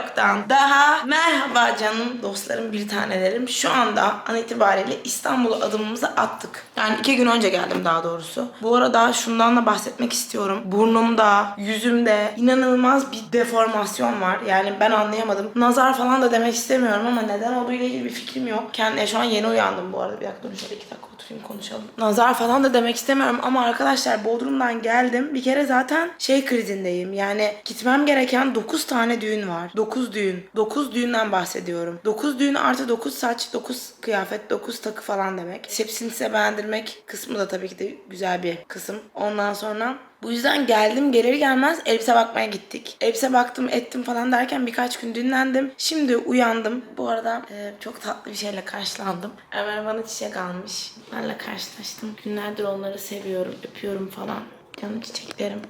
Vlogdan daha merhaba canım dostlarım bir tanelerim. Şu anda an itibariyle İstanbul'a adımımızı attık. Yani iki gün önce geldim daha doğrusu. Bu arada şundan da bahsetmek istiyorum. Burnumda, yüzümde inanılmaz bir deformasyon var. Yani ben anlayamadım. Nazar falan da demek istemiyorum ama neden olduğu ile ilgili bir fikrim yok. Kendine şu an yeni uyandım bu arada. Bir dakika şöyle iki dakika oturayım konuşalım. Nazar falan da demek istemiyorum ama arkadaşlar Bodrum'dan geldim. Bir kere zaten şey krizindeyim. Yani gitmem gereken 9 tane düğün var. 9 düğün. 9 düğünden bahsediyorum. 9 düğün artı 9 saç, 9 kıyafet, 9 takı falan demek. Hepsini size beğendirmek kısmı da tabii ki de güzel bir kısım. Ondan sonra bu yüzden geldim gelir gelmez elbise bakmaya gittik. Elbise baktım ettim falan derken birkaç gün dinlendim. Şimdi uyandım. Bu arada e, çok tatlı bir şeyle karşılandım. Ömer bana çiçek almış. Benle karşılaştım. Günlerdir onları seviyorum, öpüyorum falan. Canım çiçeklerim.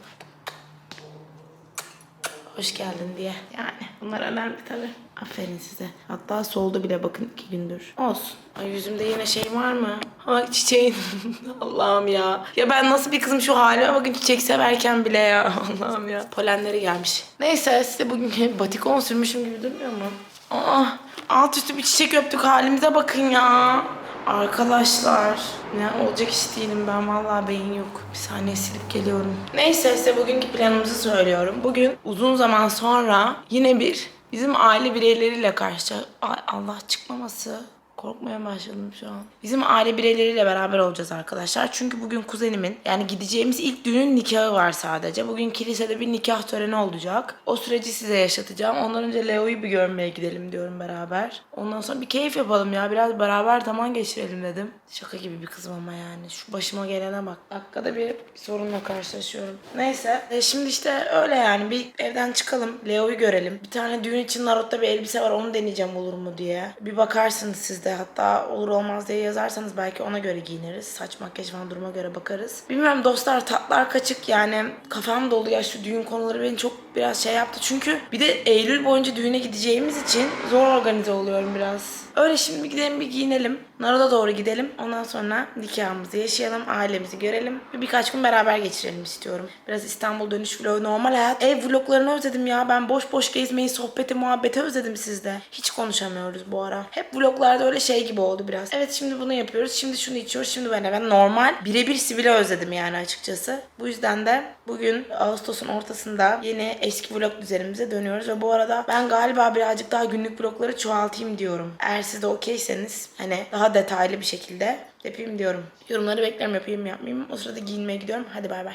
Hoş geldin diye. Yani bunlar önemli tabii. Aferin size. Hatta soldu bile bakın iki gündür. Olsun. Ay yüzümde yine şey var mı? Ha çiçeğin. Allah'ım ya. Ya ben nasıl bir kızım şu halime bakın çiçek severken bile ya. Allah'ım ya. Polenleri gelmiş. Neyse size bugün batikon sürmüşüm gibi durmuyor mu? Aa, alt üstü bir çiçek öptük halimize bakın ya. Arkadaşlar ne olacak iş değilim ben vallahi beyin yok. Bir saniye silip geliyorum. Neyse size bugünkü planımızı söylüyorum. Bugün uzun zaman sonra yine bir bizim aile bireyleriyle karşı Ay Allah çıkmaması. Korkmaya başladım şu an. Bizim aile bireyleriyle beraber olacağız arkadaşlar. Çünkü bugün kuzenimin yani gideceğimiz ilk düğünün nikahı var sadece. Bugün kilisede bir nikah töreni olacak. O süreci size yaşatacağım. Ondan önce Leo'yu bir görmeye gidelim diyorum beraber. Ondan sonra bir keyif yapalım ya. Biraz beraber zaman geçirelim dedim. Şaka gibi bir kızım ama yani. Şu başıma gelene bak. Dakikada bir, sorunla karşılaşıyorum. Neyse. E, şimdi işte öyle yani. Bir evden çıkalım. Leo'yu görelim. Bir tane düğün için Narot'ta bir elbise var. Onu deneyeceğim olur mu diye. Bir bakarsınız siz de. Hatta olur olmaz diye yazarsanız belki ona göre giyiniriz. Saç makyaj falan duruma göre bakarız. Bilmiyorum dostlar tatlar kaçık yani. Kafam dolu ya şu düğün konuları beni çok biraz şey yaptı. Çünkü bir de Eylül boyunca düğüne gideceğimiz için zor organize oluyorum biraz. Öyle şimdi gidelim bir giyinelim. Narod'a doğru gidelim. Ondan sonra nikahımızı yaşayalım. Ailemizi görelim. Bir birkaç gün beraber geçirelim istiyorum. Biraz İstanbul dönüş vlogu. Normal hayat. Ev vloglarını özledim ya. Ben boş boş gezmeyi, sohbeti, muhabbeti özledim sizde. Hiç konuşamıyoruz bu ara. Hep vloglarda öyle şey gibi oldu biraz. Evet şimdi bunu yapıyoruz. Şimdi şunu içiyoruz. Şimdi ben ben normal birebir Sibel'i özledim yani açıkçası. Bu yüzden de bugün Ağustos'un ortasında yeni eski vlog düzenimize dönüyoruz. Ve bu arada ben galiba birazcık daha günlük vlogları çoğaltayım diyorum. Eğer siz de okeyseniz hani daha detaylı bir şekilde yapayım diyorum. Yorumları beklerim yapayım yapmayayım. O sırada giyinmeye gidiyorum. Hadi bay bay.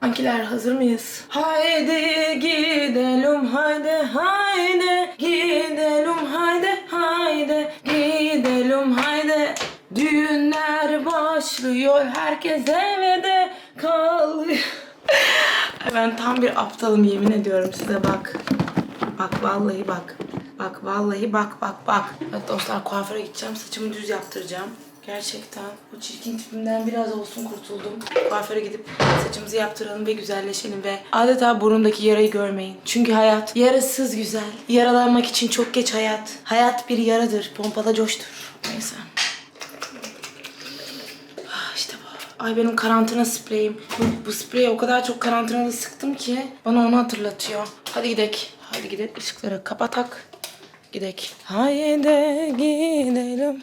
Ankiler hazır mıyız? Haydi gidelim haydi haydi gidelim haydi haydi gidelim haydi Düğünler başlıyor herkes evde kalıyor Ben tam bir aptalım yemin ediyorum size bak Bak vallahi bak Bak vallahi bak bak bak Evet dostlar kuaföre gideceğim saçımı düz yaptıracağım Gerçekten bu çirkin tipimden biraz olsun kurtuldum. Kuaföre gidip saçımızı yaptıralım ve güzelleşelim ve adeta burnumdaki yarayı görmeyin. Çünkü hayat yarasız güzel. Yaralanmak için çok geç hayat. Hayat bir yaradır. Pompala coştur. Neyse. Ah, İşte bu. Ay benim karantina spreyim. Bu, bu spreyi o kadar çok karantinada sıktım ki bana onu hatırlatıyor. Hadi gidek. Hadi gidelim. Işıkları kapatak. Gidek. Haydi gidelim.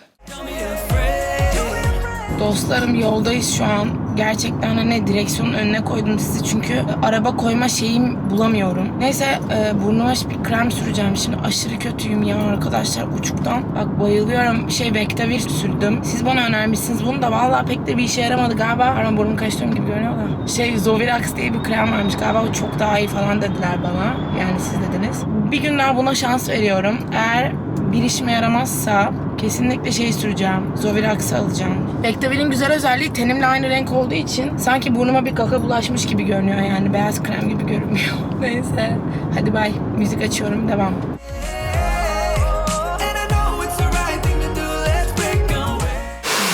Dostlarım yoldayız şu an. Gerçekten hani direksiyonun önüne koydum sizi çünkü araba koyma şeyim bulamıyorum. Neyse e, burnuma bir krem süreceğim şimdi. Aşırı kötüyüm ya arkadaşlar uçuktan. Bak bayılıyorum. Şey Vectavir sürdüm. Siz bana önermişsiniz bunu da vallahi pek de bir işe yaramadı galiba. Pardon burnumu karıştırıyorum gibi görünüyor da. Şey Zovirax diye bir krem varmış galiba o çok daha iyi falan dediler bana. Yani siz dediniz. Bir gün daha buna şans veriyorum. Eğer bir işime yaramazsa kesinlikle şey süreceğim. Zovirax'ı alacağım. Vectavil'in güzel özelliği tenimle aynı renk olduğu için sanki burnuma bir kaka bulaşmış gibi görünüyor yani. Beyaz krem gibi görünmüyor. Neyse. Hadi bay. Müzik açıyorum. Devam.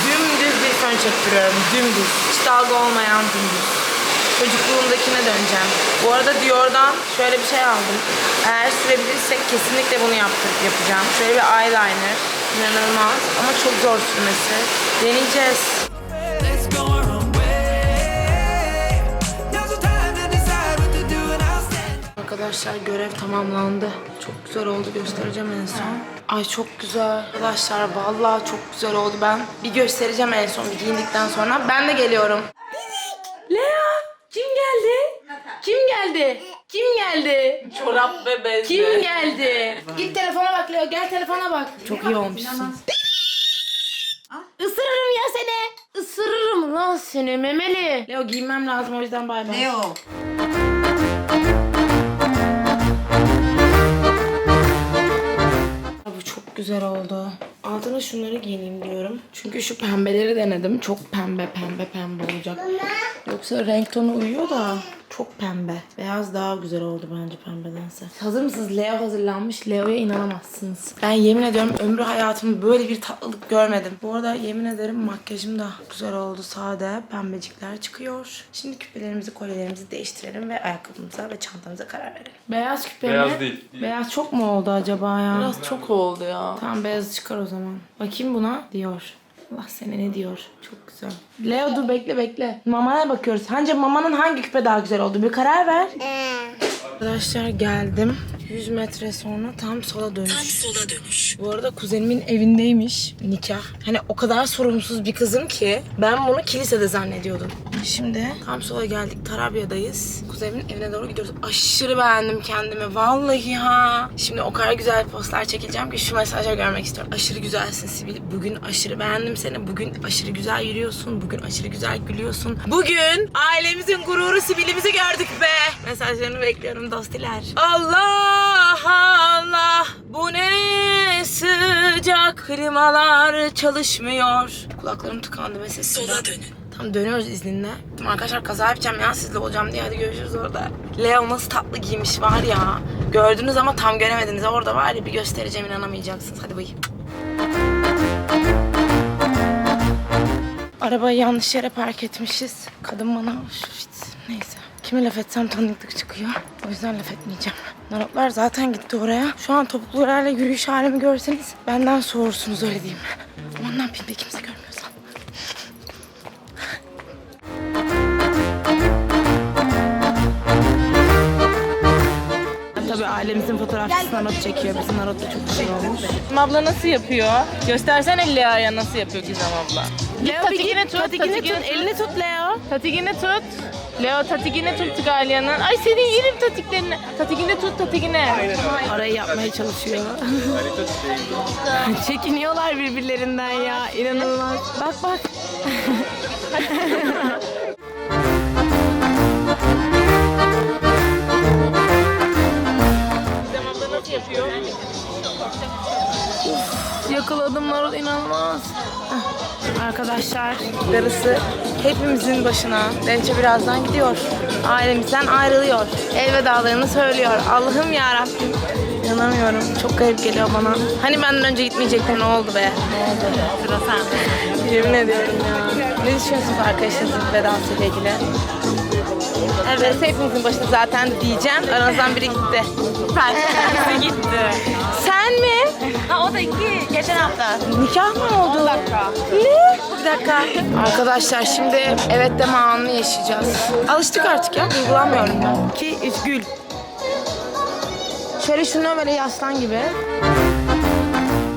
Dümdüz bir fön çektiriyorum. Dümdüz. Hiç dalga olmayan dümdüz. Çocukluğumdakine döneceğim. Bu arada Dior'dan şöyle bir şey aldım. Eğer sürebilirsek kesinlikle bunu yaptır, yapacağım. Şöyle bir eyeliner. İnanılmaz. Ama çok zor sürmesi. Deneyeceğiz. Arkadaşlar görev tamamlandı. Çok güzel oldu göstereceğim en son. Ay çok güzel. Arkadaşlar vallahi çok güzel oldu. Ben bir göstereceğim en son bir giyindikten sonra. Ben de geliyorum. Lea kim geldi? Kim geldi? Kim geldi? Çorap ve bez. Kim geldi? Git telefona bak Leo gel telefona bak. Çok iyi olmuşsun. Isırırım ya seni. Isırırım lan seni memeli. Leo giyinmem lazım o yüzden bay bay. Leo. Bu çok güzel oldu. Altına şunları giyineyim diyorum. Çünkü şu pembeleri denedim. Çok pembe pembe pembe olacak. Yoksa renk tonu uyuyor da çok pembe. Beyaz daha güzel oldu bence pembedense. Hazır mısınız? Leo hazırlanmış. Leo'ya inanamazsınız. Ben yemin ediyorum ömrü hayatımda böyle bir tatlılık görmedim. Bu arada yemin ederim makyajım da güzel oldu. Sade pembecikler çıkıyor. Şimdi küpelerimizi, kolyelerimizi değiştirelim ve ayakkabımıza ve çantamıza karar verelim. Beyaz küpe mi? Beyaz değil, değil. Beyaz çok mu oldu acaba ya? Biraz çok oldu ya. Tamam beyaz çıkar o zaman. Bakayım buna. Diyor. Allah seni ne diyor. Çok güzel. Leo dur bekle bekle. Mamaya bakıyoruz. Sence mamanın hangi küpe daha güzel oldu? Bir karar ver. Arkadaşlar geldim. 100 metre sonra tam sola dönüş. Tam sola dönüş. Bu arada kuzenimin evindeymiş nikah. Hani o kadar sorumsuz bir kızım ki ben bunu kilisede zannediyordum. Şimdi tam sola geldik. Tarabya'dayız. Kuzenimin evine doğru gidiyoruz. Aşırı beğendim kendimi. Vallahi ha. Şimdi o kadar güzel postlar çekeceğim ki şu mesajı görmek istiyorum. Aşırı güzelsin Sibil. Bugün aşırı beğendim seni. Bugün aşırı güzel yürüyorsun. Bugün aşırı güzel gülüyorsun. Bugün ailemizin gururu Sibil'imizi gördük be. Mesajlarını bekliyorum dostiler. Allah Allah bu ne sıcak klimalar çalışmıyor. Kulaklarım tıkandı sesim. Sola dönün. Tam dönüyoruz izninle. Tamam Arkadaşlar kaza yapacağım ya sizle olacağım diye hadi görüşürüz orada. Leo nasıl tatlı giymiş var ya. Gördünüz ama tam göremediniz. Orada var ya bir göstereceğim inanamayacaksınız. Hadi bay. Arabayı yanlış yere park etmişiz. Kadın bana Şşt, neyse. Kime laf etsem tanıdık çıkıyor. O yüzden laf etmeyeceğim. Narotlar zaten gitti oraya. Şu an topuklularla yürüyüş halimi görseniz benden soğursunuz öyle diyeyim. Aman ne yapayım be kimse görmüyorsa. Tabii ailemizin fotoğrafçısı Narot çekiyor. Bizim Narot da çok güzel olmuş. Abla nasıl yapıyor? Göstersene Lea'ya nasıl yapıyor Gizem abla. Leo Tatikini tut, tatikini tut. Elini tut Leo. Tatigini tut. Leo tatigini tut Galya'nın. Ay senin yerim tatiklerini. Tatigini tut tatigini. Arayı yapmaya çalışıyor. Çekiniyorlar birbirlerinden ya. İnanılmaz. Bak bak. Abla nasıl yapıyor? Yakaladım Narut inanılmaz. Arkadaşlar darısı hepimizin başına. Dençe birazdan gidiyor. Ailemizden ayrılıyor. Elvedalarını söylüyor. Allah'ım ya Rabbim. İnanamıyorum. Çok garip geliyor bana. Hani benden önce gitmeyecektin ne oldu be? Ne oldu? Sıra sende. Yemin ediyorum ya. Ne düşünüyorsunuz arkadaşınızın vedası ile ilgili? Evet hepimizin başına zaten diyeceğim. Aranızdan biri gitti. Ben. Gitti. Sen mi? Ha o da iki. Geçen hafta. Nikah mı oldu? dakika. Ne? Bir dakika. Arkadaşlar şimdi evet deme anını yaşayacağız. Alıştık artık ya. Duygulanmıyorum ben. Ki üç gül. Şöyle şunu böyle yaslan gibi.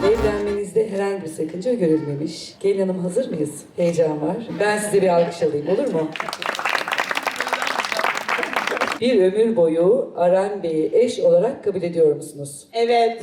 Evlenmenizde herhangi bir sakınca görülmemiş. Gelin hanım hazır mıyız? Heyecan var. Ben size bir alkış alayım olur mu? Bir ömür boyu Aran Bey'i eş olarak kabul ediyor musunuz? Evet.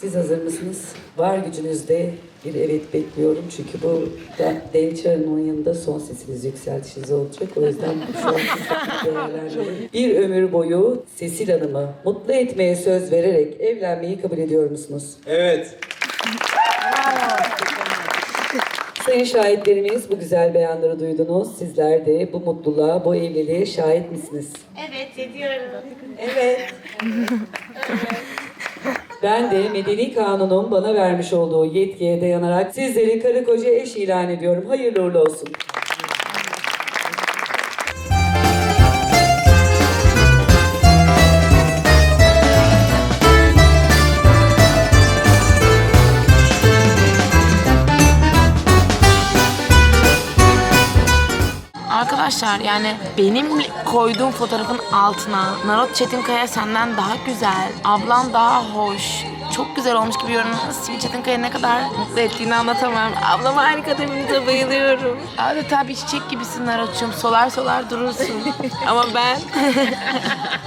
Siz hazır mısınız? Var gücünüzde bir evet bekliyorum çünkü bu da Dençe Hanım'ın yanında son sesiniz yükseltişiniz olacak. O yüzden şu an sizi değerlendirin. Bir ömür boyu Sesil Hanım'ı mutlu etmeye söz vererek evlenmeyi kabul ediyor musunuz? Evet. Sayın şahitlerimiz bu güzel beyanları duydunuz. Sizler de bu mutluluğa, bu evliliğe şahit misiniz? Evet ediyorum. Evet. Ben de Medeni Kanun'un bana vermiş olduğu yetkiye dayanarak sizleri karı koca eş ilan ediyorum. Hayırlı uğurlu olsun. Arkadaşlar yani benim koyduğum fotoğrafın altına Narot Çetinkaya senden daha güzel, ablan daha hoş, çok güzel olmuş gibi yorumlaması Sivil Çetinkaya ne kadar mutlu ettiğini anlatamam. Ablam harika deminize bayılıyorum. Adeta bir çiçek gibisin Narot'cum. Solar solar durursun. Ama ben...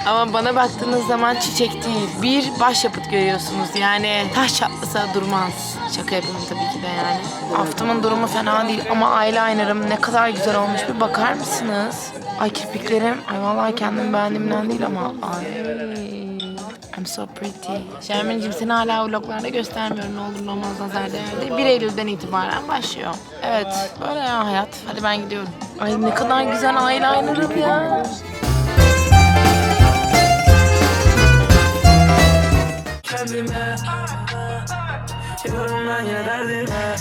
Ama bana baktığınız zaman çiçek değil. Bir başyapıt görüyorsunuz. Yani taş çatlasa durmaz. Şaka yapıyorum tabii ki de yani. Aftımın durumu fena değil ama eyelinerım ne kadar güzel olmuş bir bakar mısınız? Ay kirpiklerim. Ay vallahi kendim beğendiğimden değil ama ay. I'm so pretty. Şermin'cim seni hala vloglarda göstermiyorum. Ne olur ne olmaz nazar değerli. 1 Eylül'den itibaren başlıyor. Evet böyle ya hayat. Hadi ben gidiyorum. Ay ne kadar güzel eyelinerım ya. Kendime yine derdime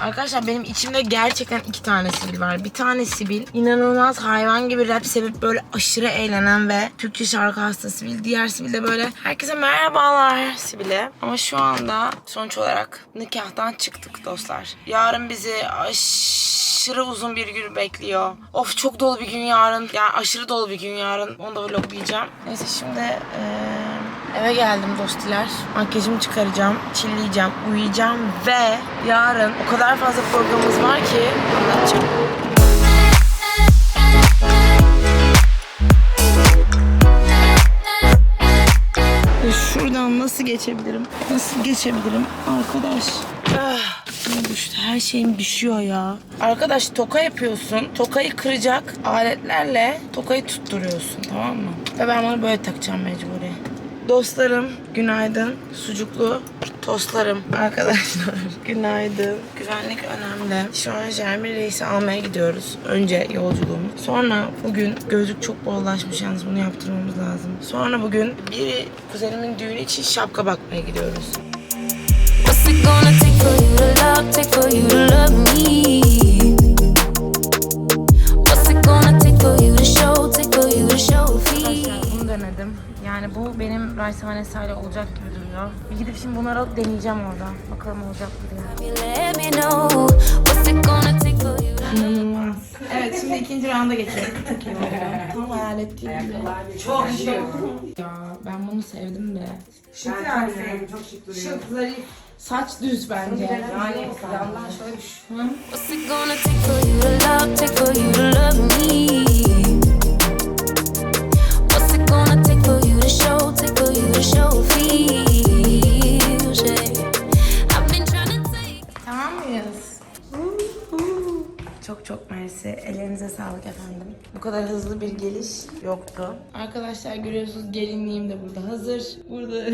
Arkadaşlar benim içimde gerçekten iki tane Sibil var. Bir tane Sibil inanılmaz hayvan gibi rap sevip böyle aşırı eğlenen ve Türkçe şarkı hastası Sibil. Diğer Sibil de böyle herkese merhabalar Sibil'e. Ama şu anda sonuç olarak nikahtan çıktık dostlar. Yarın bizi aşırı uzun bir gün bekliyor. Of çok dolu bir gün yarın. Yani aşırı dolu bir gün yarın. Onu da vloglayacağım. Neyse şimdi eee Eve geldim dostiler. Makyajımı çıkaracağım, çilleyeceğim, uyuyacağım ve yarın o kadar fazla programımız var ki anlatacağım. Şuradan nasıl geçebilirim? Nasıl geçebilirim arkadaş? Ah, düştü. Her şeyim düşüyor ya. Arkadaş toka yapıyorsun. Tokayı kıracak aletlerle tokayı tutturuyorsun tamam mı? Ve ben bunu böyle takacağım mecburi. Dostlarım günaydın. Sucuklu tostlarım arkadaşlar. Günaydın. Güvenlik önemli. Şu an Jeremy Reis'i almaya gidiyoruz. Önce yolculuğumuz. Sonra bugün gözlük çok bollaşmış yalnız bunu yaptırmamız lazım. Sonra bugün bir kuzenimin düğünü için şapka bakmaya gidiyoruz. What's it gonna take for you to love, take for you to love me? Raysane Sale olacak gibi duruyor. Bir gidip şimdi bunları deneyeceğim orada. Bakalım olacak mı diye. İnanılmaz. Evet şimdi ikinci rounda geçelim. Çok iyi oldu. Tam hayal ettiğim gibi. Çok şık. Ya ben bunu sevdim de. Şık yani. Çok şık duruyor. Şık, zarif. Saç düz bence. Yani yandan şöyle düşün. Çok mersi. Ellerinize sağlık efendim. Bu kadar hızlı bir geliş yoktu. Arkadaşlar görüyorsunuz gelinliğim de burada hazır. Burada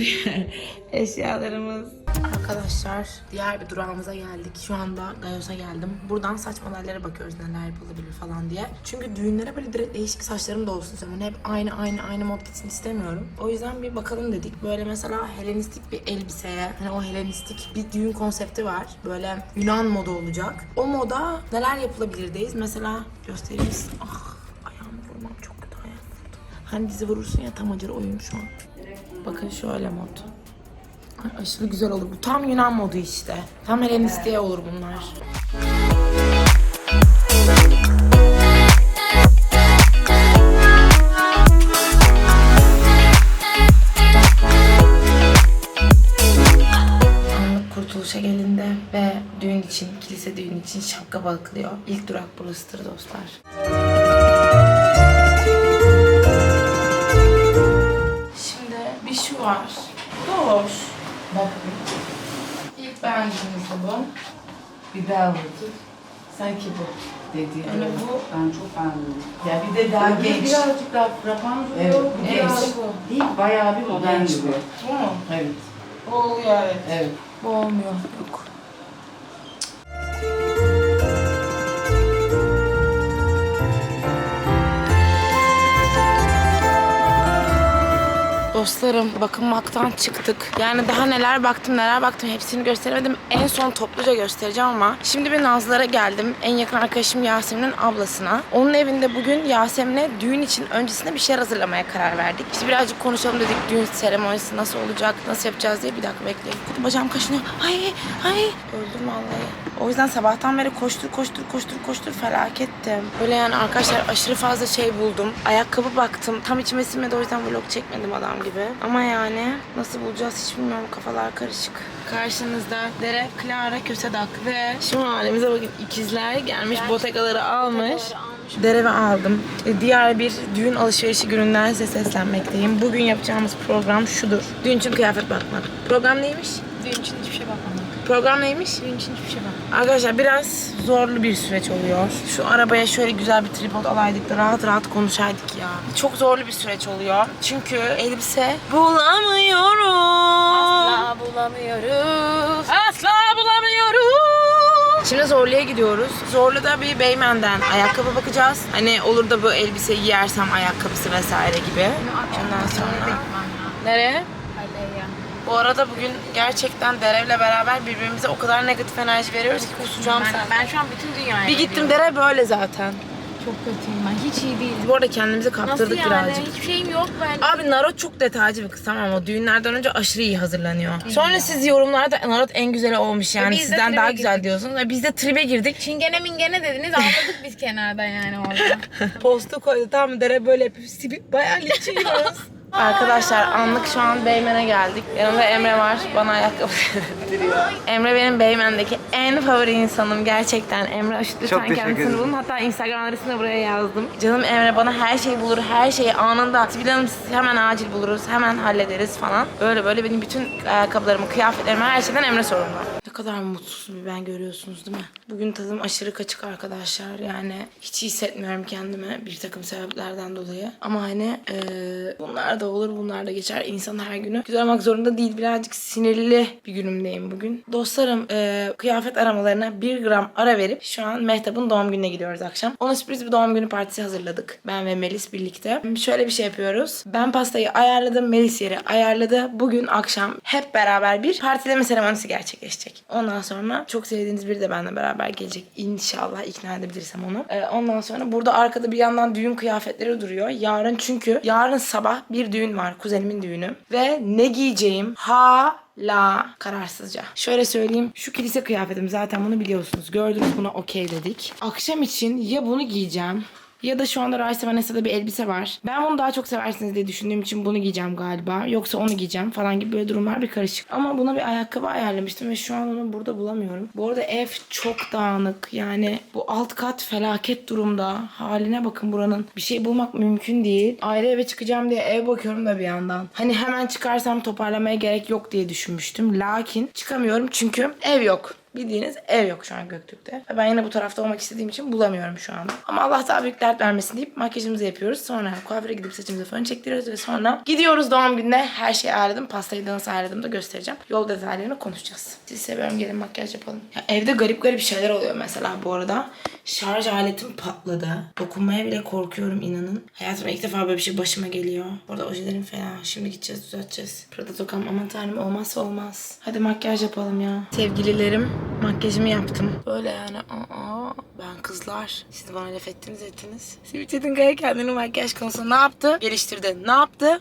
eşyalarımız. Arkadaşlar diğer bir durağımıza geldik. Şu anda Gayos'a geldim. Buradan saç modellere bakıyoruz neler yapılabilir falan diye. Çünkü düğünlere böyle direkt değişik saçlarım da olsun istiyorum. Hep aynı aynı aynı mod gitsin istemiyorum. O yüzden bir bakalım dedik. Böyle mesela Helenistik bir elbiseye, hani o Helenistik bir düğün konsepti var. Böyle Yunan moda olacak. O moda neler yapılabilirdeyiz. Mesela göstereyim size. Ah ayağımı vurmam çok kötü ayağım vurdu. Hani dizi vurursun ya tam acır oyun şu an. Bakın şöyle mod. Ay, aşırı güzel olur. Bu tam Yunan modu işte. Tam Helenistik'e olur bunlar. Anlık kurtuluşa gelindi ve düğün için, kilise düğün için şapka bakılıyor. İlk durak burasıdır dostlar. Şimdi bir şu var. Hoş. Bak. İlk beğendiğimiz bu. Biber vurdu. Sanki bu dedi. Yani bu Ben çok beğendim. Ya bir de daha genç. Birazcık daha frapan Evet, duruyor. bu Biraz genç. bu. Değil, bayağı bir modern duruyor. bu mu? Evet. Bu oluyor evet. Evet. 我没有没有哭。Dostlarım bakınmaktan çıktık. Yani daha neler baktım neler baktım hepsini gösteremedim. En son topluca göstereceğim ama şimdi bir Nazlılara geldim. En yakın arkadaşım Yasemin'in ablasına. Onun evinde bugün Yasemin'e düğün için öncesinde bir şeyler hazırlamaya karar verdik. İşte birazcık konuşalım dedik. Düğün seremonisi nasıl olacak, nasıl yapacağız diye bir dakika bekleyin. Bacağım kaşınıyor. Ay ay öldüm vallahi. O yüzden sabahtan beri koştur koştur koştur koştur felakettim. Böyle yani arkadaşlar aşırı fazla şey buldum. Ayakkabı baktım. Tam içime sinmedi o yüzden vlog çekmedim adam gibi. Ama yani nasıl bulacağız hiç bilmiyorum. Kafalar karışık. Karşınızda Dere, Clara, Kösedak ve şu halimize bakın ikizler gelmiş botegaları almış. Dere ve aldım. E, Diğer bir düğün alışverişi gününden size seslenmekteyim. Bugün yapacağımız program şudur. Düğün için kıyafet bakmak. Program neymiş? Düğün için hiçbir şey bakmadım. Program neymiş? Düğün için hiçbir şey bakmadım. Arkadaşlar biraz zorlu bir süreç oluyor. Şu arabaya şöyle güzel bir tripod alaydık da rahat rahat konuşaydık ya. Çok zorlu bir süreç oluyor. Çünkü elbise bulamıyorum. Asla bulamıyoruz. Asla bulamıyorum. Şimdi Zorlu'ya gidiyoruz. Zorlu'da bir Beymen'den ayakkabı bakacağız. Hani olur da bu elbiseyi giyersem ayakkabısı vesaire gibi. Ondan sonra... Nereye? Bu arada bugün gerçekten Derev'le beraber birbirimize o kadar negatif enerji veriyoruz ki kusacağım sen. Ben şu an bütün dünyaya Bir gittim Dere böyle zaten. Çok kötüyüm ben. Hiç iyi değilim. Bu arada kendimizi Nasıl kaptırdık yani? birazcık. Hiçbir şeyim yok ben. Abi Narot çok detaycı bir kız tamam mı? Düğünlerden önce aşırı iyi hazırlanıyor. Sonra siz yorumlarda Narot en güzeli olmuş yani biz de sizden tribe daha güzel girdik. diyorsunuz. Ve biz de tribe girdik. Çingene mingene dediniz ağladık biz kenarda yani orada. Postu koydu tamam mı? Dere böyle yapıyor. Bayağı linçiyoruz. Arkadaşlar anlık şu an Beymen'e geldik. Yanımda Emre var. Bana ayakkabı duruyor. Emre benim Beymen'deki en favori insanım gerçekten. Emre lütfen kendisini bulun. Hatta Instagram adresini buraya yazdım. Canım Emre bana her şeyi bulur. Her şeyi anında. Sibel Hanım siz hemen acil buluruz. Hemen hallederiz falan. Böyle böyle benim bütün ayakkabılarımı, kıyafetlerimi her şeyden Emre sorumlu. Kadar mutsuzum bir ben görüyorsunuz değil mi? Bugün tadım aşırı kaçık arkadaşlar. Yani hiç hissetmiyorum kendimi bir takım sebeplerden dolayı. Ama hani eee, bunlar da olur bunlar da geçer. İnsan her günü güzel olmak zorunda değil. Birazcık sinirli bir günümdeyim bugün. Dostlarım eee, kıyafet aramalarına bir gram ara verip şu an Mehtap'ın doğum gününe gidiyoruz akşam. Ona sürpriz bir doğum günü partisi hazırladık. Ben ve Melis birlikte. Şöyle bir şey yapıyoruz. Ben pastayı ayarladım. Melis yeri ayarladı. Bugün akşam hep beraber bir partileme seremonisi gerçekleşecek. Ondan sonra çok sevdiğiniz biri de benimle beraber gelecek. İnşallah ikna edebilirsem onu. Ee, ondan sonra burada arkada bir yandan düğün kıyafetleri duruyor. Yarın çünkü yarın sabah bir düğün var. Kuzenimin düğünü. Ve ne giyeceğim hala kararsızca. Şöyle söyleyeyim. Şu kilise kıyafetim zaten bunu biliyorsunuz. Gördünüz buna okey dedik. Akşam için ya bunu giyeceğim ya da şu anda Raisa Vanessa'da bir elbise var. Ben bunu daha çok seversiniz diye düşündüğüm için bunu giyeceğim galiba. Yoksa onu giyeceğim falan gibi böyle durumlar bir karışık. Ama buna bir ayakkabı ayarlamıştım ve şu an onu burada bulamıyorum. Bu arada ev çok dağınık. Yani bu alt kat felaket durumda. Haline bakın buranın. Bir şey bulmak mümkün değil. Ayrı eve çıkacağım diye ev bakıyorum da bir yandan. Hani hemen çıkarsam toparlamaya gerek yok diye düşünmüştüm. Lakin çıkamıyorum çünkü ev yok. Bildiğiniz ev yok şu an Göktürk'te. Ve ben yine bu tarafta olmak istediğim için bulamıyorum şu anda. Ama Allah daha büyük dert vermesin deyip makyajımızı yapıyoruz. Sonra kuaföre gidip saçımızı fön çektiriyoruz ve sonra gidiyoruz doğum gününe. Her şeyi ayarladım. Pastayı da nasıl ayarladığımı da göstereceğim. Yol detaylarını konuşacağız. Sizi seviyorum. Gelin makyaj yapalım. Ya evde garip garip şeyler oluyor mesela bu arada. Şarj aletim patladı. Dokunmaya bile korkuyorum inanın. Hayatımda ilk defa böyle bir şey başıma geliyor. Burada ojelerim fena. Şimdi gideceğiz düzelteceğiz. Prada tokam aman tanrım olmazsa olmaz. Hadi makyaj yapalım ya. Sevgililerim makyajımı yaptım. Böyle yani aa ben kızlar. Siz bana laf ettiniz ettiniz. Sivil Çetinkaya kendini makyaj konusunda ne yaptı? Geliştirdi. Ne yaptı?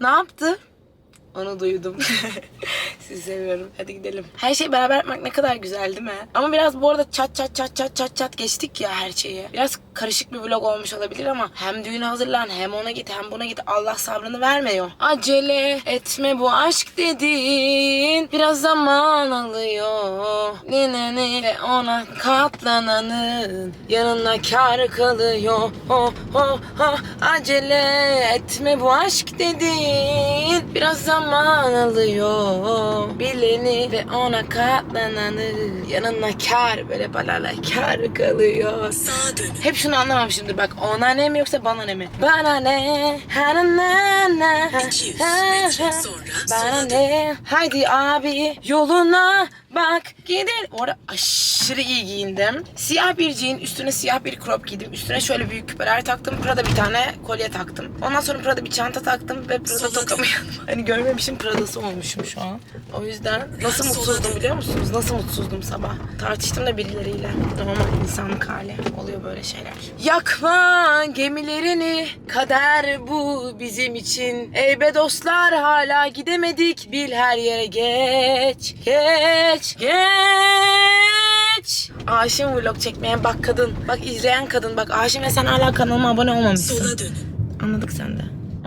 Ne yaptı? Onu duydum. Sizi seviyorum. Hadi gidelim. Her şeyi beraber yapmak ne kadar güzel değil mi? Ama biraz bu arada çat çat çat çat çat çat geçtik ya her şeyi. Biraz karışık bir vlog olmuş olabilir ama hem düğüne hazırlan hem ona git hem buna git. Allah sabrını vermiyor. Acele etme bu aşk dediğin biraz zaman alıyor. Ne ne ne ve ona katlananın yanına kar kalıyor. Oh oh oh acele etme bu aşk dediğin biraz zaman alıyor. Bileni ve ona katlananın yanına kar böyle balala kar kalıyor. Hep şunu anlamamışımdır bak ona ne mi yoksa bana ne mi? Bana ne? Bana ne? Haydi abi yoluna bak gidelim. Bu arada aşırı iyi giyindim. Siyah bir jean, üstüne siyah bir crop giydim. Üstüne şöyle büyük küpeler taktım. Prada bir tane kolye taktım. Ondan sonra Prada bir çanta taktım ve Prada tokamı Hani görmemişim Prada'sı olmuşum şu an. O yüzden nasıl mutsuzdum biliyor musunuz? Nasıl mutsuzdum sabah. Tartıştım da birileriyle. Normal insanlık hali. Oluyor böyle şeyler. Yakma gemilerini. Kader bu bizim için. Ey be dostlar hala gidemedik. Bil her yere geç. Geç. Geç. Aşığım vlog çekmeye bak kadın. Bak izleyen kadın. Bak aşığım ve sen hala kanalıma abone olmamışsın. Sola dön. Anladık sen de.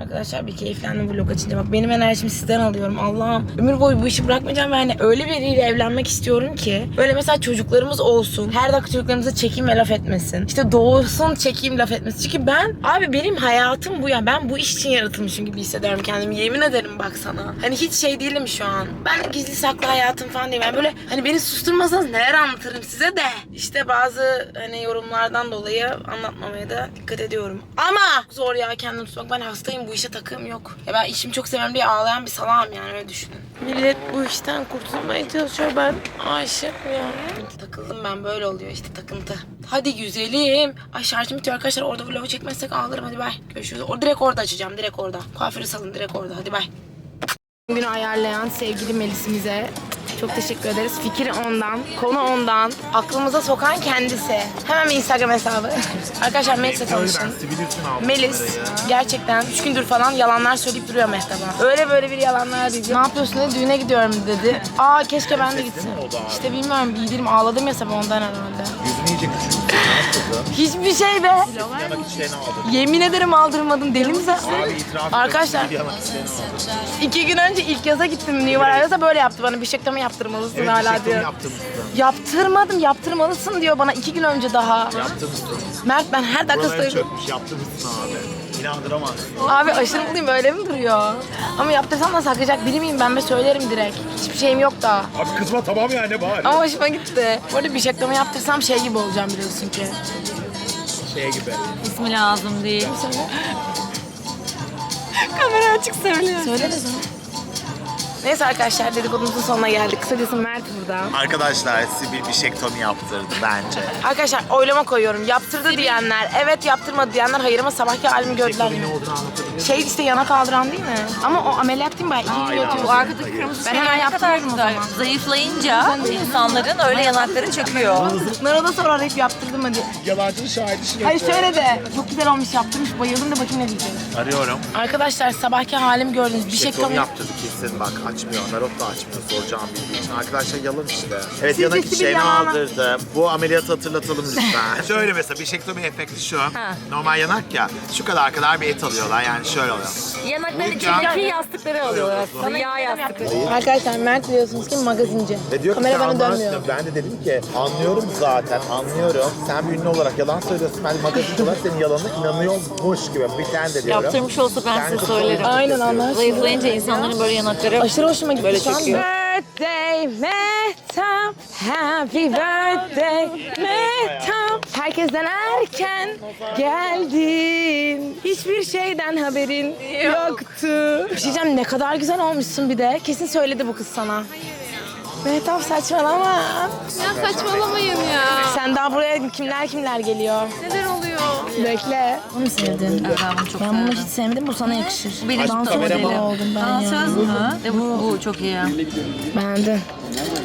Arkadaşlar bir keyiflendim vlog açınca. Bak benim enerjimi sizden alıyorum. Allah'ım. Ömür boyu bu işi bırakmayacağım ve hani öyle biriyle evlenmek istiyorum ki. Böyle mesela çocuklarımız olsun. Her dakika çocuklarımıza çekeyim ve laf etmesin. İşte doğursun çekeyim laf etmesin. Çünkü ben abi benim hayatım bu ya. Ben bu iş için yaratılmışım gibi hissediyorum kendimi. Yemin ederim bak sana. Hani hiç şey değilim şu an. Ben gizli saklı hayatım falan değilim. Yani böyle hani beni susturmasanız neler anlatırım size de. İşte bazı hani yorumlardan dolayı anlatmamaya da dikkat ediyorum. Ama zor ya kendimi tutmak. Ben hastayım bu işe takığım yok. Ya ben işimi çok seviyorum diye ağlayan bir salağım yani öyle düşünün. Millet bu işten kurtulmaya çalışıyor. Ben aşık yani. Takıldım ben böyle oluyor işte takıntı. Hadi güzelim. Ay şarjım bitiyor arkadaşlar. Orada vlogu çekmezsek ağlarım. Hadi bay. Görüşürüz. O, direkt orada açacağım. Direkt orada. Kuaförü salın direkt orada. Hadi bay. Günü ayarlayan sevgili Melis'imize çok teşekkür ederiz. Fikir ondan, konu ondan, aklımıza sokan kendisi. Hemen bir Instagram hesabı. Arkadaşlar Melis'le tanışın. Melis gerçekten 3 gündür falan yalanlar söyleyip duruyor Mehtap'a. Öyle böyle bir yalanlar değil. Ne yapıyorsun dedi, düğüne gidiyorum dedi. Aa keşke ben de gitsem. İşte bilmiyorum değilim ağladım ya sabah ondan herhalde. Yüzünü iyice küçülmüşsün. Hiçbir şey be. Yemin ederim aldırmadım deli misin? Arkadaşlar iki gün önce ilk yaza gittim New York'a böyle yaptı bana bir şeklemi yaptırmalısın Evet, hala diyor. Yaptırmadım yaptırmalısın diyor bana iki gün önce daha. Yaptırmışsın. Mert ben her dakika Buraları söylüyorum. çökmüş, yaptırmışsın abi. İnandıramazsın. Abi aşırı mutluyum öyle mi duruyor? Ama yaptırsam da saklayacak biri miyim ben ve söylerim direkt. Hiçbir şeyim yok da. Abi kızma tamam yani bari. Ama hoşuma gitti. Bu arada bir şaklama yaptırsam şey gibi olacağım biliyorsun ki. Şey gibi. İsmi lazım değil. Kamera açık söylüyor. Söyle de sana. Neyse arkadaşlar dedikodumuzun sonuna geldik. Kısacası Mert burada. Arkadaşlar Sibil bir şektomi yaptırdı bence. Arkadaşlar oylama koyuyorum. Yaptırdı diyenler, evet yaptırmadı diyenler hayır ama sabahki halimi gördüler. Anlatabilir Şey işte yana kaldıran değil mi? Ama o ameliyat değil mi? Ben iyi Hayır, yatıyorsun. Bu arkadaki kırmızı Ben şeyler hemen ne kadar yaptırırım o güzel. zaman. Zayıflayınca insanların öyle yanakları çöküyor. Bunlara da sonra arayıp yaptırdım hadi. Yalancının şahidi şimdi. Hayır şöyle de çok güzel olmuş yaptırmış bayıldım da bakayım ne diyecek. Arıyorum. Arkadaşlar sabahki halim gördünüz. Bir şey Şektomi yaptırdı kesin bak açmıyor. Narot da açmıyor soracağım bildiği için. Arkadaşlar yalan işte. Evet Sizce yanak Sibil içlerini yalan mı? aldırdı. Bu ameliyatı hatırlatalım lütfen. şöyle mesela bir şektomi efekti şu. Normal yanak ya. Şu kadar kadar bir et alıyorlar yani şöyle oluyor. Yanakların içindeki yastıkları alıyorlar aslında. Yağ yastıkları. Arkadaşlar Mert biliyorsunuz ki magazinci. Ve diyor ki Kamera bana dönmüyor. Ben de dedim ki anlıyorum zaten anlıyorum. Sen bir ünlü olarak yalan söylüyorsun. Ben magazinci olarak senin yalanına inanıyormuş gibi. Bir tane de diyorum. Yaptırmış olsa ben de size söylerim. Aynen anlarsın. Zayıflayınca insanların böyle yanakları Aşırı hoşuma gitti Böyle şu an. çekiyor. Birthday Mehtap, happy birthday Mehtap. Herkesten erken geldin. Hiçbir şeyden haberin yoktu. Bir şey diyeceğim ne kadar güzel olmuşsun bir de. Kesin söyledi bu kız sana. Mehtap saçmalama. Ya saçmalamayın ya. Sen daha buraya kimler kimler geliyor. Neler? Bekle. Bunu sevdin. Evet, ben bunu çok Ben bunu hiç sevmedim. Bu sana yakışır. Benim Dans modeli oldum ben ya. Söz mü? De bu, bu çok iyi. Beğendin.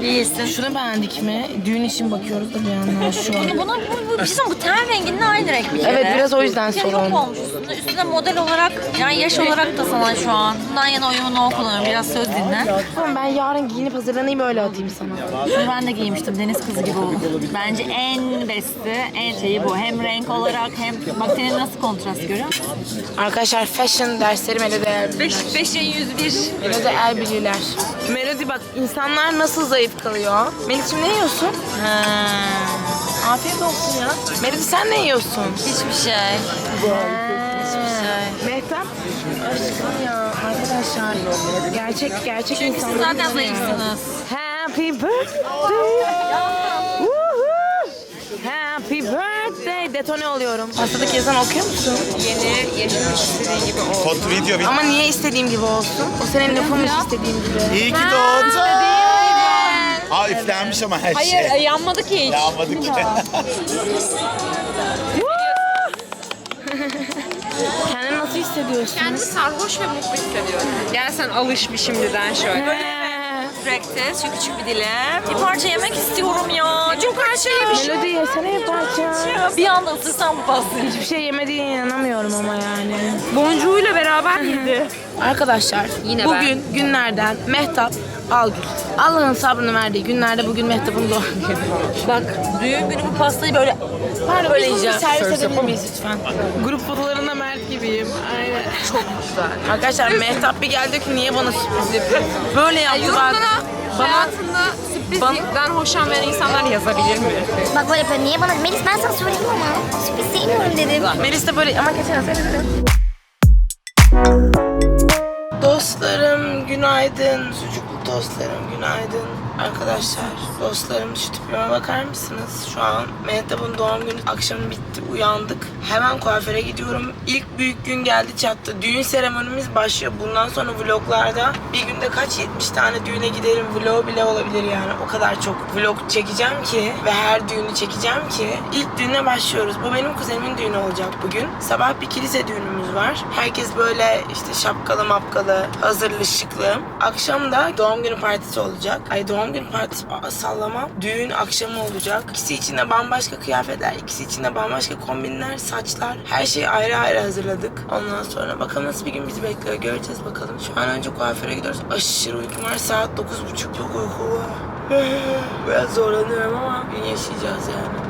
İyisin. Şunu beğendik mi? Düğün için bakıyoruz da bir yandan şu an. Buna bu, bu, bizim bu ten renginle aynı renk bir kere. Evet, biraz o yüzden Bir kere sorun. Yok olmuş üstüne. Üstüne model olarak yani yaş olarak da sana şu an. Bundan yana uyumunu o kullanıyorum. Biraz söz dinle. Tamam ben yarın giyinip hazırlanayım öyle atayım sana. Bunu ben de giymiştim. Deniz kızı gibi oldu. Bence en besti, en şeyi bu. Hem renk olarak hem... Bak senin nasıl kontrast görüyor musun? Arkadaşlar fashion derslerim ele değer. 5 5'e 101. Ele de el bilirler. Melody bak insanlar nasıl zayıf kalıyor. Melis'cim ne yiyorsun? Ha. Afiyet olsun ya. Melody sen ne yiyorsun? Hiçbir şey. Hiçbir şey. Mehtap? Aşkım ya arkadaşlar. Gerçek gerçek Çünkü siz insanlar. zaten zayıfsınız. Happy birthday. Woohoo. Happy birthday. Detone oluyorum. Hastalık yazan okuyor musun? Yeni yaşamak istediğin gibi ol. Foto video Ama niye istediğim gibi olsun? O senin lafınmış istediğim gibi. İyi ki doğdun. Ha üflenmiş ama her şey. Hayır yanmadı ki hiç. Yağmadı ki. Kendini nasıl hissediyorsun? Kendi sarhoş ve mutlu hissediyorum. Gel sen alış bir şimdiden şöyle. Practice şu küçük bir dilim. Bir parça yemek istiyorum ya. Çok her şey yemişim. Melodi yesene yaparken. Bir anda ısırsam bu pastayı. Hiçbir şey yemediğine inanamıyorum ama yani. Boncuğuyla beraber yedi. Arkadaşlar Yine bugün günlerden Mehtap Algül. Allah'ın sabrını verdiği günlerde bugün Mehtap'ın doğum günü. Bak düğün günü bu pastayı böyle Pardon Böyle biz bunu bir yiyeceğim. servis edebilir miyiz lütfen? Grup fotolarında Mert gibiyim. Aynen. Çok güzel. Arkadaşlar Mehtap bir geldi ki niye bana sürpriz yapıyorsun? Böyle yaptı bak. Bana hayatında sürprizden hoşlanmayan insanlar yazabilir mi? Bak böyle yapıyor. Niye bana? Melis ben sana söyleyeyim ama. Sürpriz sevmiyorum dedim. Melis de böyle ama geçen dedim. Dostlarım günaydın. Sucuklu dostlarım günaydın. Arkadaşlar dostlarım şu tipime bakar mısınız? Şu an Mehtap'ın doğum günü akşamı bitti uyandık. Hemen kuaföre gidiyorum. İlk büyük gün geldi çattı. Düğün seremonimiz başlıyor. Bundan sonra vloglarda bir günde kaç 70 tane düğüne giderim. Vlog bile olabilir yani. O kadar çok vlog çekeceğim ki ve her düğünü çekeceğim ki ilk düğüne başlıyoruz. Bu benim kuzenimin düğünü olacak bugün. Sabah bir kilise düğünümüz var. Herkes böyle işte şapkalı mapkalı, hazırlı şıklı. Akşam da doğum günü partisi olacak. Ay doğum günü partisi sallama. Düğün akşamı olacak. İkisi için de bambaşka kıyafetler, ikisi için de bambaşka kombinler, saçlar. Her şeyi ayrı ayrı hazırladık. Ondan sonra bakalım nasıl bir gün bizi bekliyor. Göreceğiz bakalım. Şu an önce kuaföre gidiyoruz. Aşırı uykum var. Saat 9.30. Çok uyku var. Biraz zorlanıyorum ama gün yaşayacağız yani.